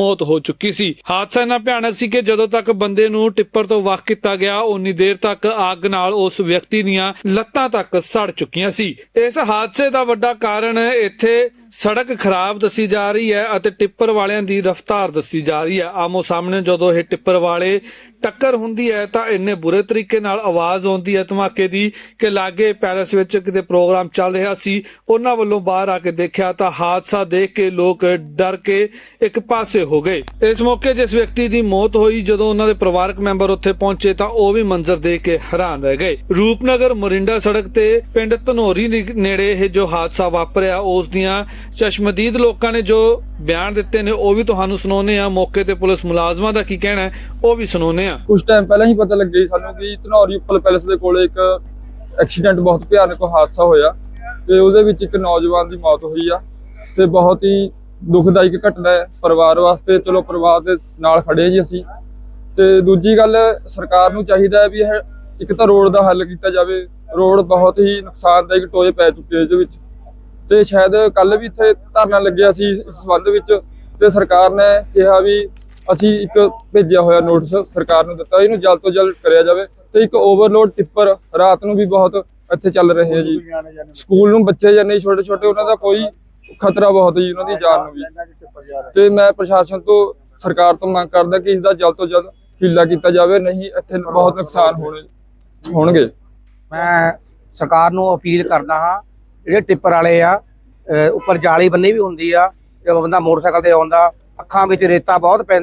ਮੌਤ ਹੋ ਚੁੱਕੀ ਸੀ। ਹਾਦਸਾ ਇੰਨਾ ਭਿਆਨਕ ਸੀ ਕਿ ਜਦੋਂ ਤੱਕ ਬੰਦੇ ਨੂੰ ਟਿੱਪਰ ਤੋਂ ਵੱਖ ਕੀਤਾ ਗਿਆ ਉਨੀ ਦੇਰ ਤੱਕ ਅੱਗ ਨਾਲ ਉਸ ਵਿਅਕਤੀ ਦੀਆਂ ਲੱਤਾਂ ਤੱਕ ਸੜ ਚੁੱਕੀਆਂ ਸੀ। ਇਸ ਹਾਦਸੇ ਦਾ ਵੱਡਾ ਕਾਰਨ ਇੱਥੇ ਸੜਕ ਖਰਾਬ ਦੱਸੀ ਜਾ ਰਹੀ ਹੈ ਅਤੇ ਟਿੱਪਰ ਵਾਲਿਆਂ ਦੀ ਰਫ਼ਤਾਰ ਦੱਸੀ ਜਾ ਰਹੀ ਹੈ। ਆਮੋ ਸਾਹਮਣੇ ਜਦੋਂ ਇਹ ਟਿੱਪਰ ਵਾਲੇ ਟੱਕਰ ਹੁੰਦੀ ਹੈ, ਤਾਂ ਇੰਨੇ ਬੁਰੇ ਤਰੀਕੇ ਨਾਲ ਆਵਾਜ਼ ਆਉਂਦੀ ਹੈ ਧਮਾਕੇ ਦੀ ਕਿ ਲਾਗੇ ਪੈਲਸ ਵਿੱਚ ਕਿਤੇ ਪ੍ਰੋਗਰਾਮ ਚੱਲ ਰਿਹਾ ਸੀ। ਉਹਨਾਂ ਵੱਲੋਂ ਬਾਹਰ ਆ ਕੇ ਦੇਖਿਆ ਤਾਂ ਹਾਦਸਾ ਦੇਖ ਕੇ ਲੋਕ ਡਰ ਕੇ ਇੱਕ ਪਾਸੇ ਹੋ ਗਏ। ਇਸ ਮੌਕੇ ਜਿਸ ਵਿਅਕਤੀ ਦੀ ਮੌਤ ਹੋਈ, ਜਦੋਂ ਉਹਨਾਂ ਦੇ ਪਰਿਵਾਰਕ ਮੈਂਬਰ ਉੱਥੇ ਪਹੁੰਚੇ ਤਾਂ ਉਹ ਵੀ ਮੰਜ਼ਰ ਦੇਖ ਕੇ ਹੈਰਾਨ ਰਹਿ ਗਏ। ਰੂਪਨਗਰ ਮੋਰਿੰਡਾ ਸੜਕ ਤੇ ਪਿੰਡ ਧਨੋਰੀ ਨੇੜੇ ਇਹ ਜੋ ਹਾਦਸਾ ਵਾਪਰਿਆ, ਉਸ ਦੀਆਂ ਚਸ਼ਮਦੀਦ ਲੋਕਾਂ ਨੇ ਜੋ ਬਿਆਨ ਦਿੱਤੇ ਨੇ, ਉਹ ਵੀ ਤੁਹਾਨੂੰ ਸੁਣਾਉਂਦੇ ਆ ਮੌਕੇ ਤੇ ਪੁਲਿਸ ਮੁਲਾਜ਼ਮਾਂ ਦਾ ਕੀ ਕਹਿਣਾ ਹੈ, ਉਹ ਵੀ ਸੁਣਾਉਂਦੇ ਆ ਕੁਝ ਟਾਈਮ ਪਹਿਲਾਂ ਹੀ ਪਤਾ ਲੱਗਿਆ ਸਾਨੂੰ ਕਿ ਧਨੌਰੀ ਉੱਪਲ ਪੈਲੇਸ ਦੇ ਕੋਲੇ ਇੱਕ ਐਕਸੀਡੈਂਟ ਬਹੁਤ ਭਿਆਨਕ ਹਾਦਸਾ ਹੋਇਆ ਤੇ ਉਹਦੇ ਵਿੱਚ ਇੱਕ ਨੌਜਵਾਨ ਦੀ ਮੌਤ ਹੋਈ ਆ ਤੇ ਬਹੁਤ ਹੀ ਦੁਖਦਾਇਕ ਘਟਨਾ ਹੈ। ਪਰਿਵਾਰ ਵਾਸਤੇ ਚਲੋ ਪਰਿਵਾਰ ਦੇ ਨਾਲ ਖੜੇ ਜੀ ਅਸੀਂ। ਤੇ ਦੂਜੀ ਗੱਲ ਸਰਕਾਰ ਨੂੰ ਚਾਹੀਦਾ ਹੈ ਵੀ ਇਹ ਇੱਕ ਤਾਂ ਰੋਡ ਦਾ ਹੱਲ ਕੀਤਾ ਜਾਵੇ। ਰੋਡ ਬਹੁਤ ਹੀ ਨੁਕਸਾਨਦਾਇਕ ਟੋਏ ਪੈ ਚੁੱਕੇ ਇਹਦੇ ਵਿੱਚ। ਤੇ ਸ਼ਾਇਦ ਕੱਲ ਵੀ ਇੱਥੇ ਧਰਨਾ ਲੱਗਿਆ ਸੀ ਇਸ ਸੰਬੰਧ ਵਿੱਚ। ਤੇ ਸਰਕਾਰ ਨੇ ਕਿਹਾ ਵੀ ਅਸੀਂ ਇੱਕ ਭੇਜਿਆ ਹੋਇਆ ਨੋਟਿਸ ਸਰਕਾਰ ਨੂੰ ਦਿੱਤਾ ਇਹਨੂੰ ਜਲਦ ਤੋਂ ਜਲਦ ਕਰਿਆ ਜਾਵੇ। ਤੇ ਇੱਕ ਓਵਰਲੋਡ ਟਿੱਪਰ ਰਾਤ ਨੂੰ ਵੀ ਬਹੁਤ ਇੱਥੇ ਚੱਲ ਰਹੇ ਆ ਜੀ। ਸਕੂਲ ਨੂੰ ਬੱਚੇ ਜਾਂਦੇ ਛੋਟੇ ਛੋਟੇ ਉਹਨਾਂ ਦਾ ਕੋਈ ਖਤਰਾ ਬਹੁਤ ਹੈ ਜੀ ਉਹਨਾਂ ਦੀ ਜਾਨ ਨੂੰ ਵੀ। ਤੇ ਮੈਂ ਪ੍ਰਸ਼ਾਸਨ ਤੋਂ ਸਰਕਾਰ ਤੋਂ ਮੰਗ ਕਰਦਾ ਕਿ ਇਸ ਦਾ ਜਲਦ ਤੋਂ ਜਲਦ ਹੀਲਾ ਕੀਤਾ ਜਾਵੇ ਨਹੀਂ ਇੱਥੇ ਬਹੁਤ ਨੁਕਸਾਨ ਹੋਣੇ ਹੋਣਗੇ। ਮੈਂ ਸਰਕਾਰ ਨੂੰ ਅਪੀਲ ਕਰਦਾ ਹਾਂ ਜਿਹੜੇ ਟਿੱਪਰ ਵਾਲੇ ਆ ਉੱਪਰ ਜਾਲੀ ਬੰਨੀ ਵੀ ਹੁੰਦੀ ਆ ਜਦੋਂ ਬੰਦਾ ਮੋਟਰਸਾਈਕਲ ਤੇ ਆਉਂਦਾ ਅੱਖਾਂ ਵਿੱਚ ਰੇਤਾ ਬਹੁਤ ਪੈਂਦਾ